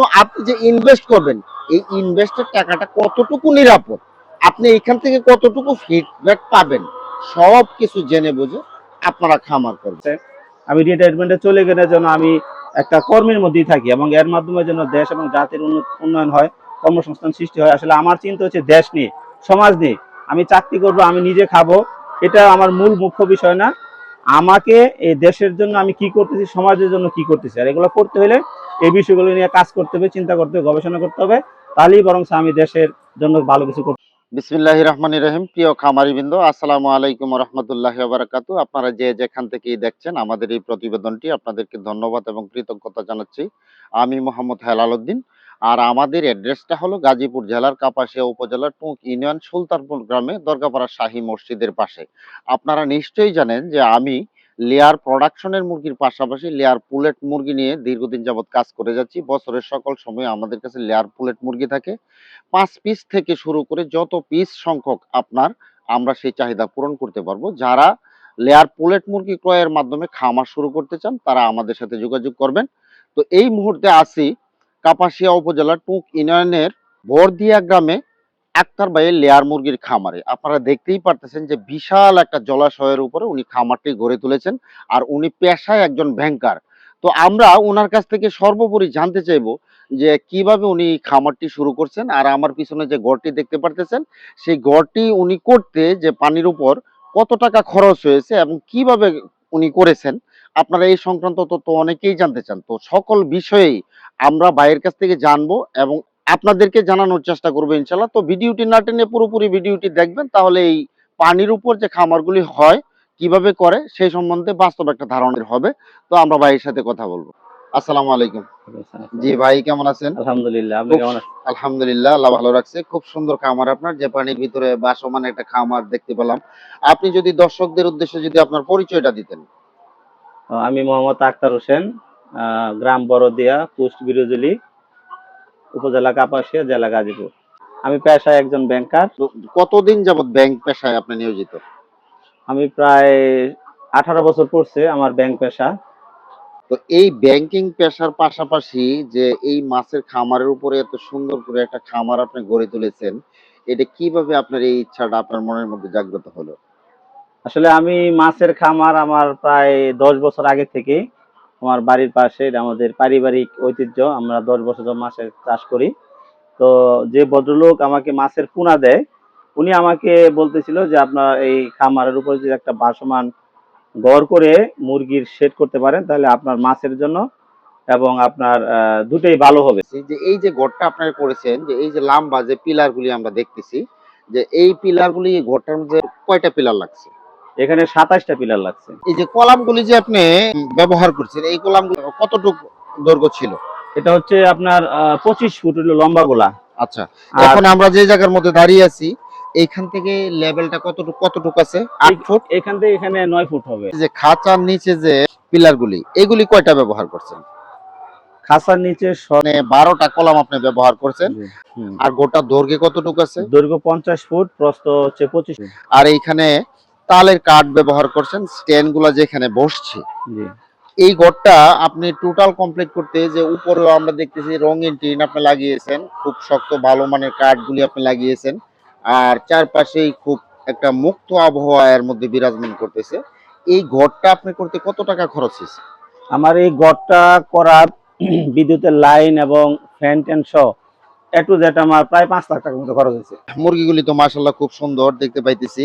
জন্য আপনি যে ইনভেস্ট করবেন, এই ইনভেস্টের টাকাটা কতটুকু নিরাপদ? আপনি এখান থেকে কতটুকু ফিডব্যাক পাবেন? সব কিছু জেনে বুঝে আপনারা খামার করবেন। আমি রিটায়ারমেন্টে চলে গেলে যেন আমি একটা কর্মের মধ্যেই থাকি এবং এর মাধ্যমে যেন দেশ এবং জাতির উন্নয়ন হয়, কর্মসংস্থান সৃষ্টি হয়। আসলে আমার চিন্তা হচ্ছে দেশ নিয়ে, সমাজ নিয়ে। আমি চাকরি করব, আমি নিজে খাব, এটা আমার মূল মুখ্য বিষয় না। আমাকে এই দেশের জন্য আমি কি করতেছি, সমাজের জন্য কি করতেছি, আর এগুলো করতে হলে এই বিষয়গুলো নিয়ে কাজ করতে হবে, চিন্তা করতে হবে, গবেষণা করতে হবে। তাহলেই বরং আমি দেশের জন্য ভালো কিছু করতে বিসমিল্লাহ রহমান রহিম। প্রিয় খামারিবৃন্দ আসসালামু আলাইকুম রহমতুল্লাহ বারাকাতু। আপনারা যে যেখান থেকেই দেখছেন আমাদের এই প্রতিবেদনটি, আপনাদেরকে ধন্যবাদ এবং কৃতজ্ঞতা জানাচ্ছি। আমি মোহাম্মদ হেলাল উদ্দিন। আর আমাদের অ্যাড্রেসটা হলো গাজীপুর জেলার কাপাসিয়া উপজেলার টুক ইউনিয়ন সুলতানপুর গ্রামে দরগাপাড়া শাহী মসজিদের পাশে। আপনারা নিশ্চয়ই জানেন যে আমি লেয়ার প্রোডাকশনের মুরগির পাশাপাশি লেয়ার পুলেট মুরগি নিয়ে দীর্ঘদিন যাবৎ কাজ করে যাচ্ছি। বছরের সকল সময় আমাদের কাছে লেয়ার পুলেট মুরগি থাকে। পাঁচ পিস থেকে শুরু করে যত পিস সংখ্যক আপনার, আমরা সেই চাহিদা পূরণ করতে পারব। যারা লেয়ার পুলেট মুরগি ক্রয়ের মাধ্যমে খামার শুরু করতে চান, তারা আমাদের সাথে যোগাযোগ করবেন। তো এই মুহূর্তে আসি কাপাসিয়া উপজেলার টুক ইউনিয়নের বরদিয়া গ্রামে আক্তার ভাইয়ের লেয়ার মুরগির খামারে। আপনারা দেখতেই পারতেছেন যে বিশাল একটা জলাশয়ের উপরে উনি খামারটি গড়ে তুলেছেন আর উনি পেশায় একজন ব্যাংকার তো আমরা ওনার কাছ থেকে সর্বোপরি জানতে চাইব যে কীভাবে উনি খামারটি শুরু করছেন আর আমার পিছনে যে গড়টি দেখতে পারতেছেন, সেই গড়টি উনি করতে যে পানির উপর কত টাকা খরচ হয়েছে এবং কীভাবে উনি করেছেন, আপনারা এই সংক্রান্ত তথ্য অনেকেই জানতে চান। তো সকল বিষয়েই আমরা ভাইয়ের কাছ থেকে জানব এবং আপনাদেরকে জানানোর চেষ্টা করব ইনশাল্লাহ। তো ভিডিওটি না টেনে পুরোপুরি ভিডিওটি দেখবেন তাহলে এই পানির উপর যে খামারগুলি হয় কীভাবে করে সেই সম্বন্ধে বাস্তব একটা ধারণা হবে। তো আমরা ভাইয়ের সাথে কথা বলব। আসসালামু আলাইকুম। জি ভাই কেমন আছেন? আলহামদুলিল্লাহ আপনি কেমন আছেন? আলহামদুলিল্লাহ আল্লাহ ভালো রাখছে। খুব সুন্দর খামার আপনার যে পানির ভিতরে বাসমান একটা খামার দেখতে পেলাম। আপনি যদি দর্শকদের উদ্দেশ্যে যদি আপনার পরিচয়টা দিতেন। আমি মোহাম্মদ আক্তার হোসেন আহ, গ্রাম বড়দিয়া পোস্ট বিরোজলি উপজেলা কাপাসিয়া জেলা গাজীপুর। আমি পেশায় একজন ব্যাংকার কতদিন যাবত ব্যাংক পেশায় আপনি নিয়োজিত? আমি প্রায় আঠারো বছর পড়ছে আমার ব্যাংক পেশা। তো এই ব্যাংকিং পেশার পাশাপাশি যে এই মাছের খামারের উপরে এত সুন্দর করে একটা খামার আপনি গড়ে তুলেছেন এটা কীভাবে আপনার এই ইচ্ছাটা আপনার মনের মধ্যে জাগ্রত হলো? আসলে আমি মাছের খামার আমার প্রায় দশ বছর আগে থেকে আমার বাড়ির পাশে আমাদের পারিবারিক ঐতিহ্য, আমরা দশ বছর মাছের চাষ করি। তো যে ভদ্রলোক আমাকে মাছের পোনা দেয়, উনি আমাকে বলতেছিল যে আপনার এই খামারের উপরে যদি একটা ভাসমান গড় করে মুরগির শেড করতে পারেন, তাহলে আপনার মাছের জন্য এবং আপনার দুটোই ভালো হবে। যে, এই যে ঘরটা আপনারা করেছেন, যে এই যে লাম্বা যে পিলার গুলি আমরা দেখতেছি, যে এই পিলার গুলি ঘরটার মধ্যে কয়টা পিলার লাগছে? এখানে সাতাশটা পিলার লাগছে। এই যে কলামগুলি যে আপনি ব্যবহার করছেন এই কলামগুলো কতটুকু দৈর্ঘ্য ছিল? এটা হচ্ছে আপনার পঁচিশ ফুট লম্বা গোলা। আচ্ছা এখন আমরা যে জায়গার মধ্যে দাঁড়িয়ে আছি এইখান থেকে লেভেলটা কতটুকু কতটুকু আছে? আট ফুট? এখান থেকে এখানে নয় ফুট হবে। যে খাঁচার নিচে যে পিলার গুলি এগুলি কয়টা ব্যবহার করছেন? খাসার নিচে স- মানে বারোটা কলাম আপনি ব্যবহার করছেন আর গোটা দৈর্ঘ্যে কতটুকু আছে? দৈর্ঘ্য পঞ্চাশ ফুট প্রস্ত হচ্ছে পঁচিশ ফুট। আর এইখানে তালের কাঠ ব্যবহার করছেন স্ট্যান্ডগুলা যেখানে বসছে। এই ঘরটা আপনি টোটাল কমপ্লিট করতে যে উপরেও আমরা দেখতেছি রঙিন টিন আপনি লাগিয়েছেন খুব শক্ত ভালো মানের কাঠগুলি আপনি লাগিয়েছেন আর চারপাশেই খুব একটা মুক্ত আবহাওয়া এর মধ্যে বিরাজমান করতেছে। এই ঘরটা আপনি করতে কত টাকা খরচ হয়েছে? আমার এই গড়টা করার বিদ্যুতের লাইন এবং ফ্যান ট্যান সহ একটু যেটা আমার প্রায় পাঁচ লাখ টাকার মতো খরচ হয়েছে। মুরগিগুলি তো মাশাল্লাহ খুব সুন্দর দেখতে পাইতেছি।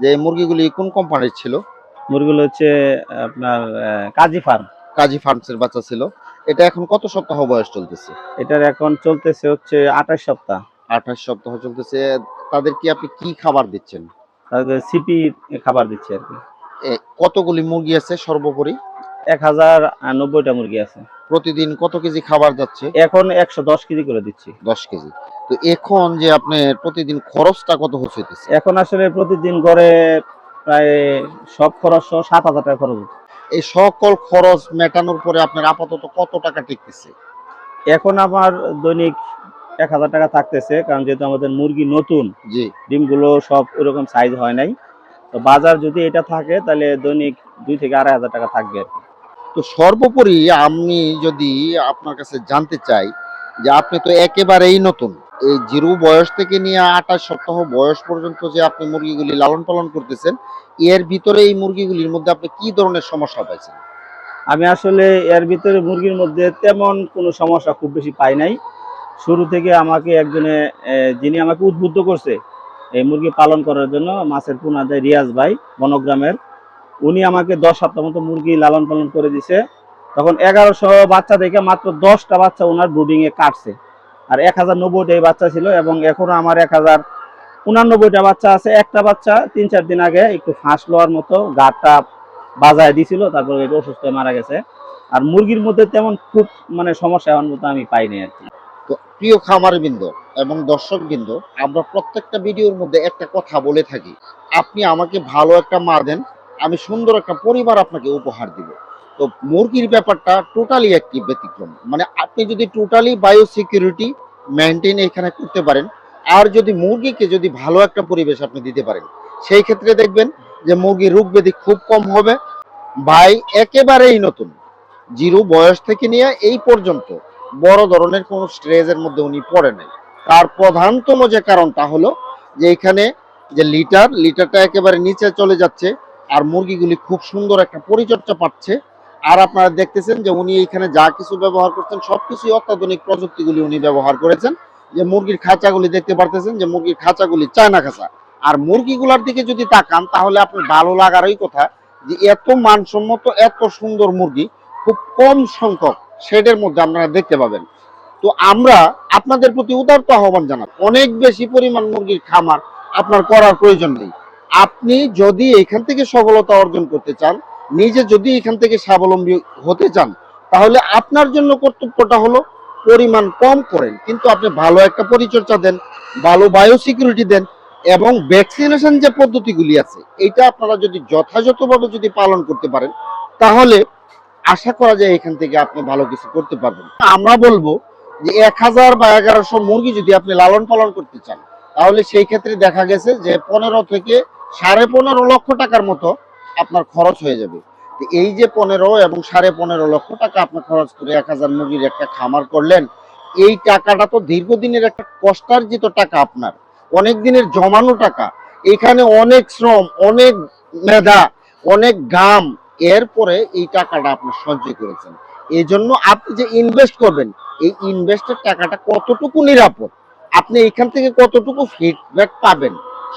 যে মুরগিগুলি কোন কোম্পানির ছিল? মুরগিগুলো হচ্ছে আপনার কাজী ফার্ম কাজী ফার্মসের বাচ্চা ছিল। এটা এখন কত সপ্তাহ বয়স চলতেছে? এটার এখন চলতেছে হচ্ছে আঠাশ সপ্তাহ। আঠাশ সপ্তাহ চলতেছে। তাদের কি আপনি কি খাবার দিচ্ছেন? তাদের সিপি খাবার দিচ্ছি আর কি। কতগুলি মুরগি আছে সর্বোপরি? এক হাজার নব্বইটা মুরগি আছে। প্রতিদিন কত কেজি খাবার যাচ্ছে? এখন একশো দশ কেজি করে দিচ্ছি। দশ কেজি। তো এখন যে আপনার প্রতিদিন খরচটা কত হচ্ছে এখন আসলে প্রতিদিন গড়ে প্রায় সব খরচ সহ সাত হাজার টাকা খরচ এই সকল খরচ মেটানোর পরে আপনার আপাতত কত টাকা টিকতেছে? এখন আমার দৈনিক এক হাজার টাকা থাকতেছে কারণ যেহেতু আমাদের মুরগি নতুন জি। ডিমগুলো সব ওরকম সাইজ হয় নাই। তো বাজার যদি এটা থাকে তাহলে দৈনিক দুই থেকে আড়াই হাজার টাকা থাকবে আর তো সর্বোপরি আমি যদি আপনার কাছে জানতে চাই যে আপনি তো একেবারেই নতুন এই জিরো বয়স থেকে নিয়ে আঠাশ সপ্তাহ বয়স পর্যন্ত যে আপনি মুরগিগুলি লালন পালন করতেছেন, এর ভিতরে এই মুরগিগুলির মধ্যে আপনি কি ধরনের সমস্যা পাইছেন? আমি আসলে এর ভিতরে মুরগির মধ্যে তেমন কোনো সমস্যা খুব বেশি পাই নাই। শুরু থেকে আমাকে একজনে যিনি আমাকে উদ্বুদ্ধ করছে এই মুরগি পালন করার জন্য, মাছের পোনা দেয় রিয়াজ ভাই, বনগ্রামের, উনি আমাকে দশ সপ্তাহ মতো মুরগি লালন পালন করে দিছে। তখন এগারোশো বাচ্চা থেকে মাত্র দশটা বাচ্চা ওনার ব্রুডিং এ কাটছে। আর এক হাজার নব্বইটাই বাচ্চা ছিল এবং এখনও আমার এক হাজার উনানব্বইটা বাচ্চা আছে। একটা বাচ্চা তিন চার দিন আগে একটু ফাঁস লওয়ার মতো গাটা বাজায় দিছিল, তারপর এটা অসুস্থ হয়ে মারা গেছে। আর মুরগির মধ্যে তেমন খুব মানে সমস্যা এমন মতো আমি পাইনি আর কি। তো প্রিয় খামার বৃন্দ এবং দর্শক বৃন্দ আমরা প্রত্যেকটা ভিডিওর মধ্যে একটা কথা বলে থাকি। আপনি আমাকে ভালো একটা মা দেন, আমি সুন্দর একটা পরিবার আপনাকে উপহার দিব। তো মুরগির ব্যাপারটা টোটালি একটি ব্যতিক্রম। মানে আপনি যদি টোটালি বায়ো সিকিউরিটি মেনটেন এখানে করতে পারেন। আর যদি মুরগিকে যদি ভালো একটা পরিবেশ আপনি দিতে পারেন, সেই ক্ষেত্রে দেখবেন যে মুরগির রোগ ব্যাধি খুব কম হবে। ভাই, একেবারেই নতুন। জিরো বয়স থেকে নিয়ে এই পর্যন্ত বড় ধরনের কোনো স্ট্রেসের মধ্যে উনি পড়ে নাই। তার প্রধানতম যে কারণটা হলো যে এখানে যে লিটার লিটারটা একেবারে নিচে চলে যাচ্ছে, আর মুরগিগুলি খুব সুন্দর একটা পরিচর্যা পাচ্ছে। আর আপনারা দেখতেছেন যে উনি এখানে যা কিছু ব্যবহার করছেন, সবকিছুই অত্যাধুনিক প্রযুক্তিগুলি উনি ব্যবহার করেছেন। যে মুরগির খাঁচাগুলি দেখতে পারতেছেন যে মুরগির খাঁচাগুলি চায়না খাঁচা। আর মুরগিগুলার দিকে যদি তাকান, তাহলে আপনার ভালো লাগারই কথা যে এত মানসম্মত, এত সুন্দর মুরগি, খুব কম সংখ্যক শেডের মধ্যে আপনারা দেখতে পাবেন। তো আমরা আপনাদের প্রতি উদারত আহ্বান জানাব অনেক বেশি পরিমাণ মুরগির খামার আপনার করার প্রয়োজন নেই। আপনি যদি এখান থেকে সফলতা অর্জন করতে চান নিজে যদি এখান থেকে স্বাবলম্বী হতে চান, তাহলে আপনার জন্য কর্তব্যটা হলো পরিমাণ কম করেন। কিন্তু আপনি ভালো একটা পরিচর্যা দেন, ভালো বায়ো সিকিউরিটি দেন এবং ভ্যাকসিনেশন যে পদ্ধতিগুলি আছে, এটা আপনারা যদি যথাযথভাবে যদি পালন করতে পারেন, তাহলে আশা করা যায় এখান থেকে আপনি ভালো কিছু করতে পারবেন। আমরা বলব যে এক হাজার বা এগারোশো মুরগি যদি আপনি লালন পালন করতে চান, তাহলে সেই ক্ষেত্রে দেখা গেছে যে পনেরো থেকে সাড়ে পনেরো লক্ষ টাকার মতো আপনার খরচ হয়ে যাবে। এই যে পনেরো এবং সাড়ে পনেরো লক্ষ টাকা আপনার খরচ করে এক হাজার মুরগির একটা খামার করলেন, এই টাকাটা তো দীর্ঘদিনের একটা কষ্টার্জিত টাকা আপনার। অনেক দিনের জমানো টাকা। এখানে অনেক শ্রম, অনেক মেধা, অনেক গাম, এরপরে এই টাকাটা আপনি সঞ্চয় করেছেন। এই জন্য আপনি যে ইনভেস্ট করবেন, এই ইনভেস্টের টাকাটা কতটুকু নিরাপদ? আপনি এখান থেকে কতটুকু ফিডব্যাক পাবেন?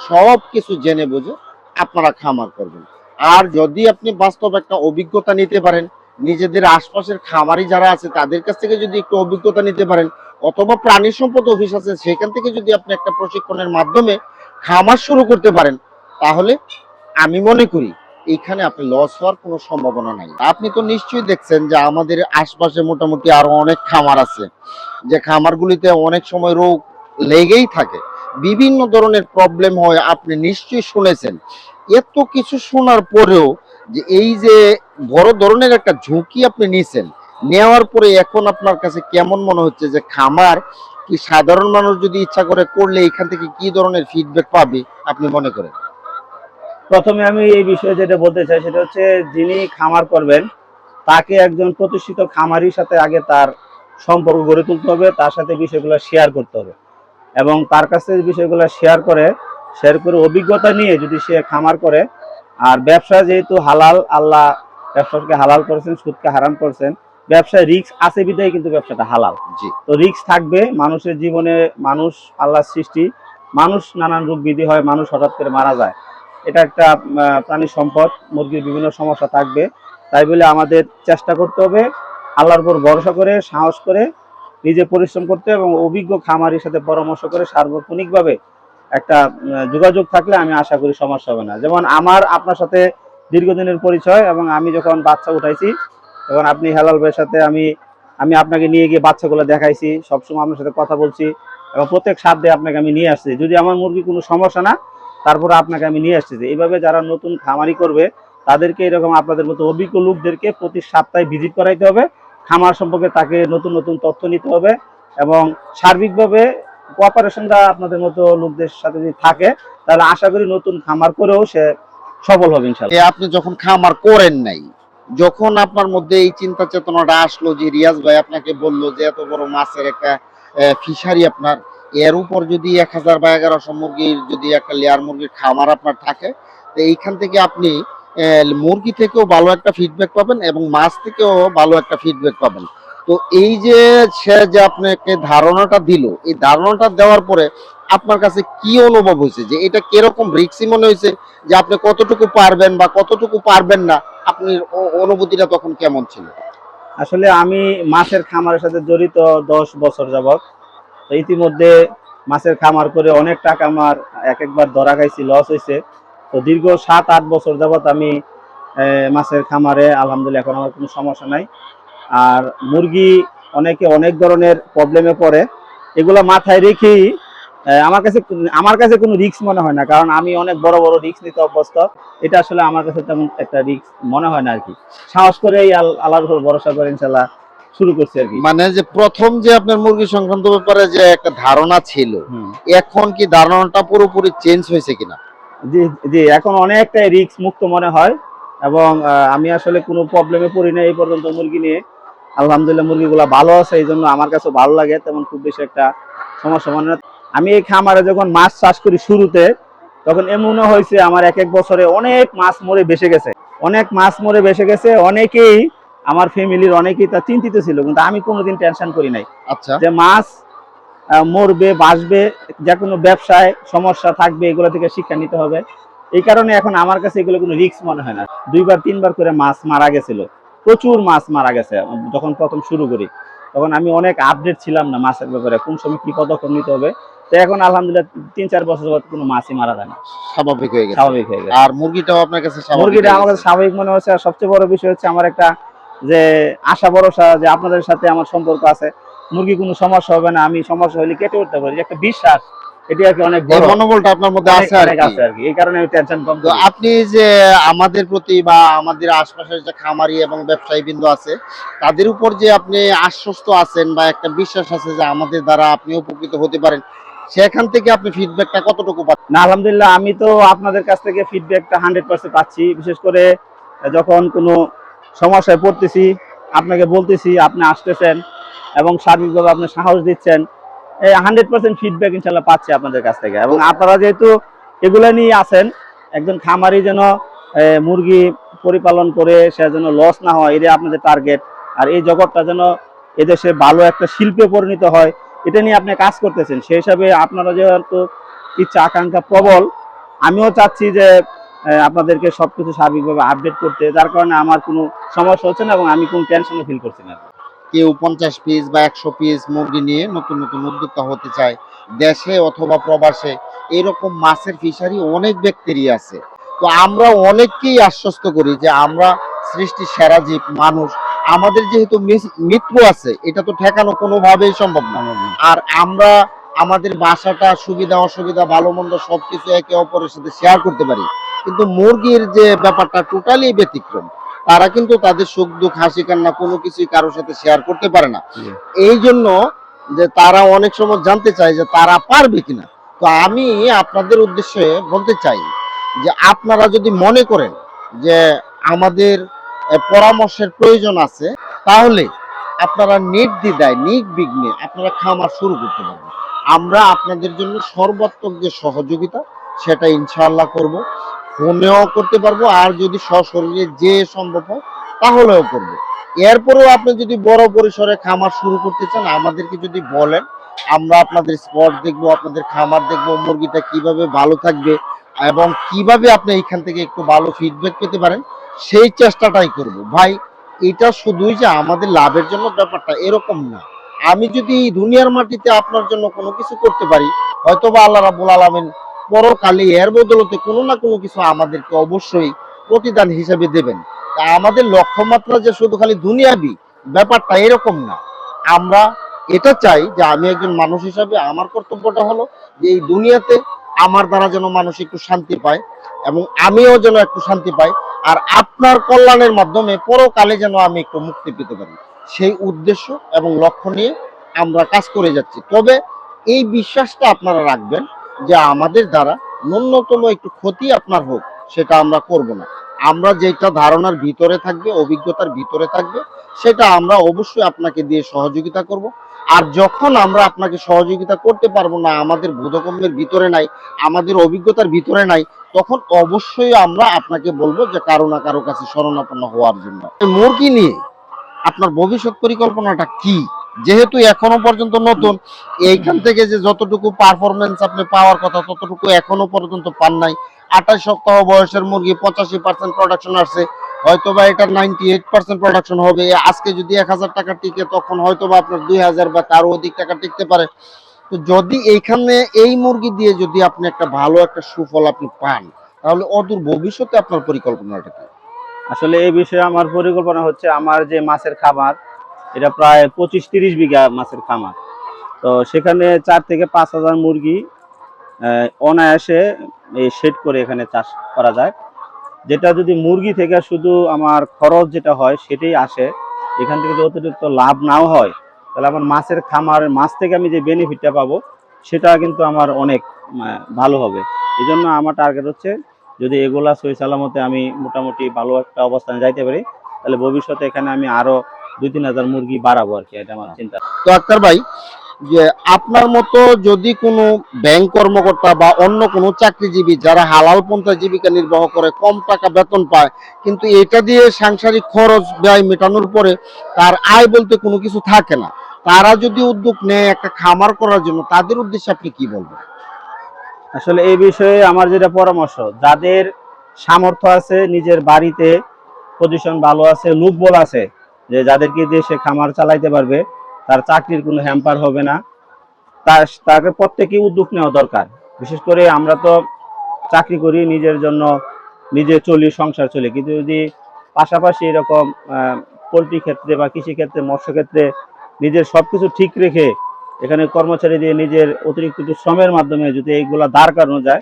সব কিছু জেনে বুঝে আপনারা খামার করবেন। আর যদি আপনি বাস্তব একটা অভিজ্ঞতা নিতে পারেন, নিজেদের আশপাশের খামারি যারা আছে, তাদের কাছ থেকে যদি একটু অভিজ্ঞতা নিতে পারেন, অথবা প্রাণী সম্পদ অফিস আছে, সেখান থেকে যদি আপনি একটা প্রশিক্ষণের মাধ্যমে খামার শুরু করতে পারেন, তাহলে আমি মনে করি এখানে আপনি লস হওয়ার কোনো সম্ভাবনা নাই। আপনি তো নিশ্চয়ই দেখছেন যে আমাদের আশপাশে মোটামুটি আরও অনেক খামার আছে, যে খামারগুলিতে অনেক সময় রোগ লেগেই থাকে। বিভিন্ন ধরনের প্রবলেম হয়, আপনি নিশ্চয়ই শুনেছেন। এত কিছু শোনার পরেও যে এই যে বড় ধরনের একটা ঝুঁকি আপনি নিছেন নেওয়ার পরে এখন আপনার কাছে কেমন মনে হচ্ছে যে খামার কি সাধারণ মানুষ যদি ইচ্ছা করে করলে এখান থেকে কি ধরনের ফিডব্যাক পাবে আপনি মনে করেন? প্রথমে আমি এই বিষয়ে যেটা বলতে চাই সেটা হচ্ছে যিনি খামার করবেন, তাকে একজন প্রতিষ্ঠিত খামারির সাথে আগে তার সম্পর্ক গড়ে তুলতে হবে, তার সাথে বিষয়গুলো শেয়ার করতে হবে। এবং তার কাছে বিষয়গুলো শেয়ার করে শেয়ার করে অভিজ্ঞতা নিয়ে যদি সে খামার করে আর ব্যবসা যেহেতু হালাল আল্লাহ ব্যবসাকে হালাল করেছেন সুদকে হারাম করেছেন ব্যবসায় রিক্স আছে বিধায় কিন্তু ব্যবসাটা হালাল। জি। তো রিস্ক থাকবে মানুষের জীবনে মানুষ আল্লাহর সৃষ্টি মানুষ নানান রোগ বিধি হয় মানুষ হঠাৎ করে মারা যায়। এটা একটা প্রাণী সম্পদ মুরগির বিভিন্ন সমস্যা থাকবে। তাই বলে আমাদের চেষ্টা করতে হবে আল্লাহর উপর ভরসা করে সাহস করে নিজে পরিশ্রম করতে হবে এবং অভিজ্ঞ খামারির সাথে পরামর্শ করে সার্বক্ষণিকভাবে একটা যোগাযোগ থাকলে আমি আশা করি সমস্যা হবে না। যেমন আমার, আপনার সাথে দীর্ঘদিনের পরিচয় এবং আমি যখন বাচ্চা উঠাইছি, তখন আপনি হেলাল ভাইয়ের সাথে আমি আমি আপনাকে নিয়ে গিয়ে বাচ্চাগুলো দেখাইছি, সবসময় আপনার সাথে কথা বলছি এবং প্রত্যেক সাধ্যে আপনাকে আমি নিয়ে আসছি। যদি আমার মুরগি কোনো সমস্যা না, তারপরে আপনাকে আমি নিয়ে আসছি এইভাবে যারা নতুন খামারি করবে, তাদেরকে এরকম আপনাদের মতো অভিজ্ঞ লোকদেরকে প্রতি সপ্তাহে ভিজিট করাইতে হবে। খামার সম্পর্কে তাকে নতুন নতুন তথ্য নিতে হবে এবং সার্বিকভাবে কোঅপারেশনটা আপনাদের মতো লোকদের সাথে যদি থাকে, তাহলে আশা করি নতুন খামার করেও সে সফল হবে ইনশাল্লাহ। এ আপনি যখন খামার করেন নাই, যখন আপনার মধ্যে এই চিন্তা চেতনাটা আসলো যে রিয়াজ ভাই আপনাকে বলল যে এত বড় মাছের একটা ফিশারি আপনার, এর উপর যদি এক হাজার বা এগারোশো মুরগির যদি একটা লেয়ার মুরগির খামার আপনার থাকে, তো এইখান থেকে আপনি মুরগি থেকেও ভালো একটা ফিডব্যাক পাবেন এবং মাছ থেকেও ভালো একটা ফিডব্যাক পাবেন। তো এই যে সে যে আপনাকে ধারণাটা দিল, এই ধারণাটা দেওয়ার পরে আপনার কাছে কি অনুভব হয়েছে? যে এটা কীরকম রিক্সি মনে হয়েছে যে আপনি কতটুকু পারবেন বা কতটুকু পারবেন না? আপনি অনুভূতিটা তখন কেমন ছিল? আসলে আমি মাছের খামারের সাথে জড়িত দশ বছর যাবত তো ইতিমধ্যে মাছের খামার করে অনেক টাকা আমার এক একবার ধরা খাইছি লস হয়েছে তো দীর্ঘ সাত আট বছর যাবত আমি মাছের খামারে, আলহামদুলিল্লাহ, এখন আমার কোনো সমস্যা নাই। আর মুরগি অনেকে অনেক ধরনের প্রবলেমে পড়ে। এগুলো মাথায় রেখেই আমার কাছে আমার কাছে কোনো রিক্স মনে হয় না কারণ আমি অনেক বড় বড় রিক্স নিতে অভ্যস্ত। এটা আসলে আমার কাছে তেমন একটা রিক্স মনে হয় না আর কি। সাহস করে এই আল- আল্লাহর উপর ভরসা করে ইনশাল্লাহ শুরু করছি আর কি। মানে যে প্রথম যে আপনার মুরগি সংক্রান্ত ব্যাপারে যে একটা ধারণা ছিল এখন কি ধারণাটা পুরোপুরি চেঞ্জ হয়েছে কিনা? জি জি এখন অনেকটাই রিস্ক মুক্ত মনে হয়। এবং আমি আসলে কোনো প্রবলেমে পড়ি না এই পর্যন্ত মুরগি নিয়ে। আলহামদুলিল্লাহ মুরগিগুলো ভালো আছে এই জন্য আমার কাছে ভালো লাগে তেমন খুব বেশি একটা সমস্যা মনে আমি এই খামারে যখন মাছ চাষ করি শুরুতে তখন এমনও হয়েছে আমার এক এক বছরে অনেক মাছ মরে বেসে গেছে। অনেক মাছ মরে বেসে গেছে অনেকেই আমার ফ্যামিলির অনেকেই তা চিন্তিত ছিল কিন্তু আমি কোনোদিন টেনশন করি নাই। আচ্ছা। যে মাছ মরবে বাঁচবে যে কোনো ব্যবসায় সমস্যা থাকবে এগুলো থেকে শিক্ষা নিতে হবে। এই কারণে এখন আমার কাছে এগুলো কোনো রিস্ক মনে হয় না। দুইবার তিনবার করে মাছ মারা গেছিল। প্রচুর মাছ মারা গেছে যখন প্রথম শুরু করি। তখন আমি অনেক আপডেট ছিলাম না মাছের ব্যাপারে কোন সময় কি পদক্ষেপ নিতে হবে। তো এখন আলহামদুলিল্লাহ তিন চার বছর যাবত কোনো মাছই মারা যায় না। স্বাভাবিক হয়ে গেছে। স্বাভাবিক হয়ে গেছে। আর মুরগিটাও আপনার কাছে মুরগিটা আমার কাছে স্বাভাবিক মনে হচ্ছে আর সবচেয়ে বড় বিষয় হচ্ছে আমার একটা যে আশা ভরসা যে আপনাদের সাথে আমার সম্পর্ক আছে। মুরগি কোনো সমস্যা হবে না আমি সমস্যা হলে কেটে উঠতে পারি। একটা বিশ্বাস এটি আর কি অনেক বড়। মনোবলটা আপনার মধ্যে আছে আর কি? আছে আর কি। এই কারণে আমি টেনশন কম তো আপনি যে আমাদের প্রতি বা আমাদের আশপাশের যে খামারি এবং ব্যবসায়ী বিন্দু আছে তাদের উপর যে আপনি আশ্বস্ত আছেন বা একটা বিশ্বাস আছে যে আমাদের দ্বারা আপনি উপকৃত হতে পারেন সেখান থেকে আপনি ফিডব্যাকটা কতটুকু পাচ্ছেন? না আলহামদুলিল্লাহ আমি তো আপনাদের কাছ থেকে ফিডব্যাকটা হান্ড্রেড পার্সেন্ট পাচ্ছি। বিশেষ করে যখন কোনো সমস্যায় পড়তেছি আপনাকে বলতেছি আপনি আসতেছেন এবং সার্বিকভাবে আপনি সাহস দিচ্ছেন হান্ড্রেড পার্সেন্ট ফিডব্যাক ইনশাল্লাহ পাচ্ছি আপনাদের কাছ থেকে। এবং আপনারা যেহেতু এগুলো নিয়ে আছেন, একজন খামারি যেন মুরগি পরিপালন করে সে যেন লস না হয়, এটাই আপনাদের টার্গেট আর এই জগৎটা যেন এদেশে ভালো একটা শিল্পে পরিণত হয়, এটা নিয়ে আপনি কাজ করতেছেন। সেই হিসাবে আপনারা যেহেতু ইচ্ছা আকাঙ্ক্ষা প্রবল, আমিও চাচ্ছি যে আপনাদেরকে সবকিছু সার্বিকভাবে আপডেট করতে, যার কারণে আমার কোনো সমস্যা হচ্ছে না এবং আমি কোনো টেনশনও ফিল করছি না। কেউ পঞ্চাশ পিস বা একশো পিস মুরগি নিয়ে নতুন নতুন উদ্যোক্তা হতে চায় দেশে অথবা প্রবাসে। এরকম মাছের ফিশারি অনেক ব্যক্তিরই আছে। তো আমরা অনেককেই আশ্বস্ত করি যে আমরা সৃষ্টির সেরা জীব, মানুষ। আমাদের যেহেতু মিত্র আছে, এটা তো ঠেকানো কোনোভাবেই সম্ভব না। আর আমরা আমাদের বাসাটা সুবিধা, অসুবিধা, ভালো মন্দ সবকিছু একে অপরের সাথে শেয়ার করতে পারি। কিন্তু মুরগির যে ব্যাপারটা টোটালি ব্যতিক্রম। তারা কিন্তু তাদের সুখ দুঃখ হাসি কান্না কোনো কিছুই কারোর সাথে শেয়ার করতে পারে না। এই জন্য যে তারা অনেক সময় জানতে চায় যে তারা পারবে কিনা। তো আমি আপনাদের উদ্দেশ্যে বলতে চাই যে আপনারা যদি মনে করেন যে আমাদের পরামর্শের প্রয়োজন আছে তাহলে আপনারা নির্দ্বিধায় নির্বিঘ্নে আপনারা খামার শুরু করতে পারবেন। আমরা আপনাদের জন্য সর্বাত্মক যে সহযোগিতা সেটা ইনশাআল্লাহ করব। ফোনেও করতে পারব, আর যদি সশরীরে যে সম্ভব হয়, তাহলেও করব। এরপরেও আপনি যদি বড় পরিসরে খামার শুরু করতে চান, আমাদেরকে যদি বলেন, আমরা আপনাদের স্পট দেখব, আপনাদের খামার দেখব, মুরগিটা কীভাবে ভালো থাকবে, এবং কীভাবে আপনি এখান থেকে একটু ভালো ফিডব্যাক পেতে পারেন, সেই চেষ্টাটাই করব। ভাই, এটা শুধুই যে আমাদের লাভের জন্য ব্যাপারটা এরকম না। আমি যদি দুনিয়ার মাটিতে আপনার জন্য কোনো কিছু করতে পারি হয়তো বা আল্লাহ রাবুল আলমিন পরকালে এর বদলতে কোনো না কোনো কিছু আমাদেরকে অবশ্যই প্রতিদান হিসেবে দেবেন। আমাদের লক্ষ্যমাত্রা যে শুধু খালি দুনিয়াবি, ব্যাপারটা এরকম না। আমরা এটা চাই যে আমি একজন মানুষ হিসাবে আমার কর্তব্যটা হলো যে এই দুনিয়াতে আমার দ্বারা যেন মানুষ একটু শান্তি পায় এবং আমিও যেন একটু শান্তি পাই আর আপনার কল্যাণের মাধ্যমে পরকালে যেন আমি একটু মুক্তি পেতে পারি। সেই উদ্দেশ্য এবং লক্ষ্য নিয়ে আমরা কাজ করে যাচ্ছি। তবে এই বিশ্বাসটা আপনারা রাখবেন যে আমাদের দ্বারা ন্যূনতম একটু ক্ষতি আপনার হোক, সেটা আমরা করব না। আমরা যেটা ধারণার ভিতরে থাকবে, অভিজ্ঞতার ভিতরে থাকবে, সেটা আমরা অবশ্যই আপনাকে দিয়ে সহযোগিতা করব। আর যখন আমরা আপনাকে সহযোগিতা করতে পারব না, আমাদের বোধগম্যের ভিতরে নাই, আমাদের অভিজ্ঞতার ভিতরে নাই, তখন অবশ্যই আমরা আপনাকে বলব যে কারও না কারও কাছে শরণাপন্ন হওয়ার জন্য। মুরগি নিয়ে আপনার ভবিষ্যৎ পরিকল্পনাটা কি? যেহেতু এখনও পর্যন্ত নতুন, এইখান থেকে যে যতটুকু পারফরমেন্স আপনি পাওয়ার কথা, ততটুকু এখনও পর্যন্ত পান নাই। আঠাশ সপ্তাহ বয়সের মুরগি, পঁচাশি পার্সেন্ট প্রোডাকশন আসছে। হয়তো বা এটা নাইনটি এইট পার্সেন্ট প্রোডাকশন হবে। আজকে যদি এক হাজার টাকা টিকে, তখন হয়তো বা আপনার দুই হাজার বা তারও অধিক টাকা টিকতে পারে। তো যদি এইখানে এই মুরগি দিয়ে যদি আপনি একটা ভালো একটা সুফল আপনি পান, তাহলে অদূর ভবিষ্যতে আপনার পরিকল্পনাটা কি? আসলে এই বিষয়ে আমার পরিকল্পনা হচ্ছে আমার যে মাছের খামার, এটা প্রায় পঁচিশ তিরিশ বিঘা মাছের খামার। তো সেখানে চার থেকে পাঁচ হাজার মুরগি অনায়াসে এই শেড করে এখানে চাষ করা যায়। যেটা যদি মুরগি থেকে শুধু আমার খরচ যেটা হয় সেটাই আসে, এখান থেকে যদি অতিরিক্ত লাভ নাও হয়, তাহলে আমার মাছের খামার, মাছ থেকে আমি যে বেনিফিটটা পাবো, সেটা কিন্তু আমার অনেক ভালো হবে। এই জন্য আমার টার্গেট হচ্ছে যদি এগুলা সই সালামতে আমি মোটামুটি ভালো একটা অবস্থানে যাইতে পারি, তাহলে ভবিষ্যতে এখানে আমি আরও দুই তিন হাজার মুরগি বাড়াবো আর কি, এটা আমার চিন্তা। তো আক্তার ভাই, যে আপনার মতো যদি কোনো ব্যাংক কর্মকর্তা বা অন্য কোনো চাকরিজীবী যারা হালাল পন্থা জীবিকা নির্বাহ করে, কম টাকা বেতন পায়, কিন্তু এটা দিয়ে সাংসারিক খরচ ব্যয় মেটানোর পরে তার আয় বলতে কোনো কিছু থাকে না। তারা যদি উদ্যোগ নেয় একটা খামার করার জন্য, তাদের উদ্দেশ্যে আপনি কি বলবেন? আসলে এই বিষয়ে আমার যেটা পরামর্শ, যাদের সামর্থ্য আছে, নিজের বাড়িতে পজিশন ভালো আছে, লোকবল আছে, যে যাদেরকে দিয়ে সে খামার চালাইতে পারবে, তার চাকরির কোনো হ্যাম্পার হবে না। তার, তাকে প্রত্যেকেই উদ্যোগ নেওয়া দরকার। বিশেষ করে আমরা তো চাকরি করি, নিজের জন্য নিজে চলি, সংসার চলি। কিন্তু যদি পাশাপাশি এরকম পোলট্রি ক্ষেত্রে বা কৃষি ক্ষেত্রে, মৎস্য ক্ষেত্রে নিজের সব কিছু ঠিক রেখে এখানে কর্মচারী দিয়ে নিজের অতিরিক্ত শ্রমের মাধ্যমে যদি এইগুলা দাঁড় করানো যায়,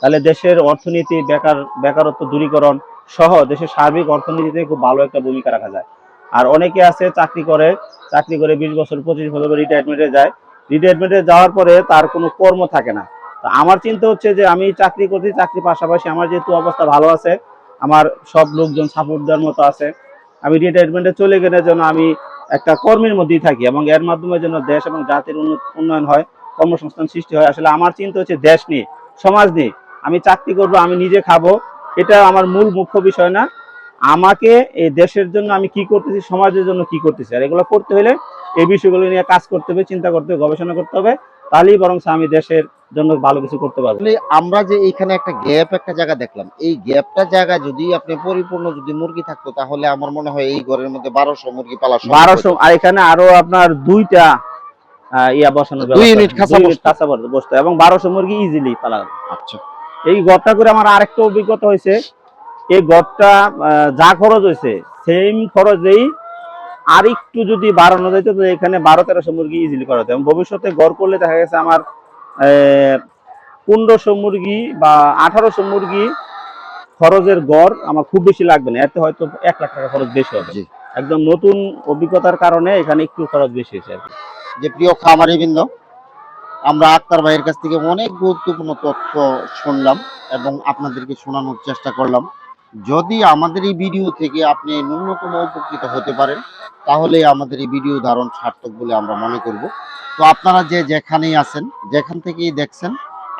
তাহলে দেশের অর্থনীতি, বেকার, বেকারত্ব দূরীকরণ সহ দেশের সার্বিক অর্থনীতিতে খুব ভালো একটা ভূমিকা রাখা যায়। আর অনেকে আছে চাকরি করে চাকরি করে বিশ বছর, পঁচিশ বছর রিটায়ারমেন্টে যায়। রিটায়ারমেন্টে যাওয়ার পরে তার কোনো কর্ম থাকে না। তো আমার চিন্তা হচ্ছে যে আমি চাকরি করছি, চাকরির পাশাপাশি আমার যেহেতু অবস্থা ভালো আছে, আমার সব লোকজন সাপোর্ট দেওয়ার মতো আছে, আমি রিটায়ারমেন্টে চলে গেলে যেন আমি একটা কর্মের মধ্যেই থাকি এবং এর মাধ্যমে যেন দেশ এবং জাতির উন্ন- উন্নয়ন হয়, কর্মসংস্থান সৃষ্টি হয়। আসলে আমার চিন্তা হচ্ছে দেশ নিয়ে, সমাজ নিয়ে। আমি চাকরি করব, আমি নিজে খাব, এটা আমার মূল মুখ্য বিষয় না। আমাকে এই দেশের জন্য আমি কি করতেছি, সমাজের জন্য কি করতেছি, আর এগুলো করতে হলে এই বিষয়গুলো নিয়ে কাজ করতে হবে, চিন্তা করতে হবে, গবেষণা করতে হবে। তাহলেই বরং আমি দেশের জন্য ভালো কিছু করতে পারব। আমরা যে এইখানে একটা গ্যাপ একটা জায়গা দেখলাম এই গ্যাপটা জায়গা যদি আপনি পরিপূর্ণ যদি মুরগি থাকতো তাহলে আমার মনে হয় এই ঘরের মধ্যে বারোশো মুরগি পালা বারোশো আর এখানে আরও আপনার দুইটা ইয়া দুই ইউনিট বসতো। এবং বারোশো মুরগি ইজিলি পালা আচ্ছা। এই গড়টা করে আমার আরেকটা অভিজ্ঞতা হয়েছে এই গড়টা যা খরচ হয়েছে সেম খরচেই আর একটু যদি বাড়ানো যেত তো এখানে বারো তেরোশো মুরগি ইজিলি করা যেত এবং ভবিষ্যতে গড় করলে দেখা গেছে আমার পনেরোশো মুরগি বা আঠারোশো মুরগি খরচের গড় আমার খুব বেশি লাগবে না এতে হয়তো এক লাখ টাকা খরচ বেশি হবে। একদম নতুন অভিজ্ঞতার কারণে এখানে একটু খরচ বেশি হয়েছে আর কি। যে প্রিয় খামারি বৃন্দ আমরা আক্তার ভাইয়ের কাছ থেকে অনেক গুরুত্বপূর্ণ তথ্য শুনলাম এবং আপনাদেরকে শোনানোর চেষ্টা করলাম যদি আমাদের এই ভিডিও থেকে আপনি ন্যূনতম উপকৃত হতে পারেন, তাহলে আমাদের এই ভিডিও ধারণ সার্থক বলে আমরা মনে করব। তো আপনারা যে যেখানেই আছেন, যেখান থেকেই দেখছেন,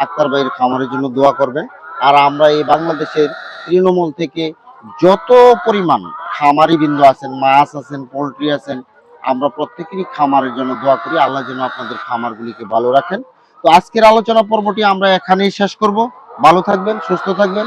আক্তার ভাইয়ের খামারের জন্য দোয়া করবেন। আর আমরা এই বাংলাদেশের তৃণমূল থেকে যত পরিমাণ খামারি বিন্দু আছেন, মাছ আছেন, পোলট্রি আছেন, আমরা প্রত্যেকেরই খামারের জন্য দোয়া করি। আল্লাহ যেন আপনাদের খামারগুলিকে ভালো রাখেন। তো আজকের আলোচনা পর্বটি আমরা এখানেই শেষ করব। ভালো থাকবেন, সুস্থ থাকবেন।